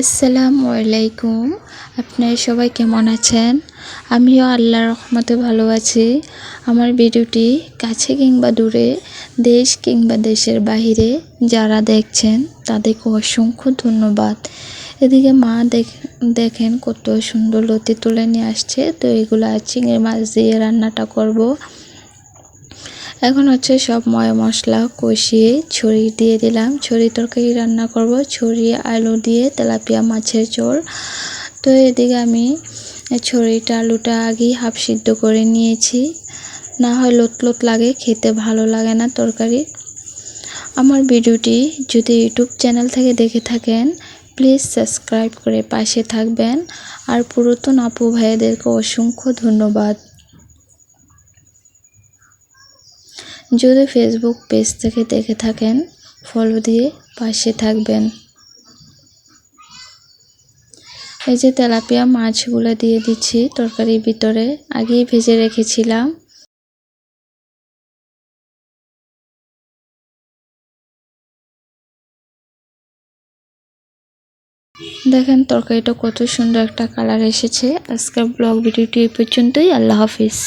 আসসালামু আলাইকুম। আপনারা সবাই কেমন আছেন? আমিও আল্লাহর রহমতে ভালো আছি। আমার ভিডিওটি কাছে কিংবা দূরে, দেশ কিংবা দেশের বাহিরে যারা দেখছেন, তাদেরকে অসংখ্য ধন্যবাদ। এদিকে মা দেখেন কত সুন্দর লতি তুলে নিয়ে আসছে। তো এগুলো চিংড়ি মাছ দিয়ে রান্নাটা করব। এখন হচ্ছে সব ময় মশলা কষিয়ে ছড়ি দিয়ে দিলাম। ছড়ি তরকারি রান্না করব। ছড়ি আলু দিয়ে তেলাপিয়া মাছের ঝোল। তো এদিকে আমি ছড়িটা আলুটা আগেই হাফ সিদ্ধ করে নিয়েছি। না হয় লোট লোট লাগে, খেতে ভালো লাগে না তরকারি। আমার ভিডিওটি যদি ইউটিউব চ্যানেল থেকে দেখে থাকেন, প্লিজ সাবস্ক্রাইব করে পাশে থাকবেন। আর পুরাতন আপু ভাইয়াদেরকে অসংখ্য ধন্যবাদ। যদি ফেসবুক পেজ থেকে দেখে থাকেন ফলো দিয়ে পাশে থাকবেন। এই যে তেলাপিয়া মাছগুলো দিয়ে দিচ্ছি তরকারির ভিতরে, আগেই ভেজে রেখেছিলাম। দেখেন তরকারিটা কত সুন্দর একটা কালার এসেছে। আজকের ব্লগ ভিডিওটি এই পর্যন্তই, আল্লাহ হাফিজ।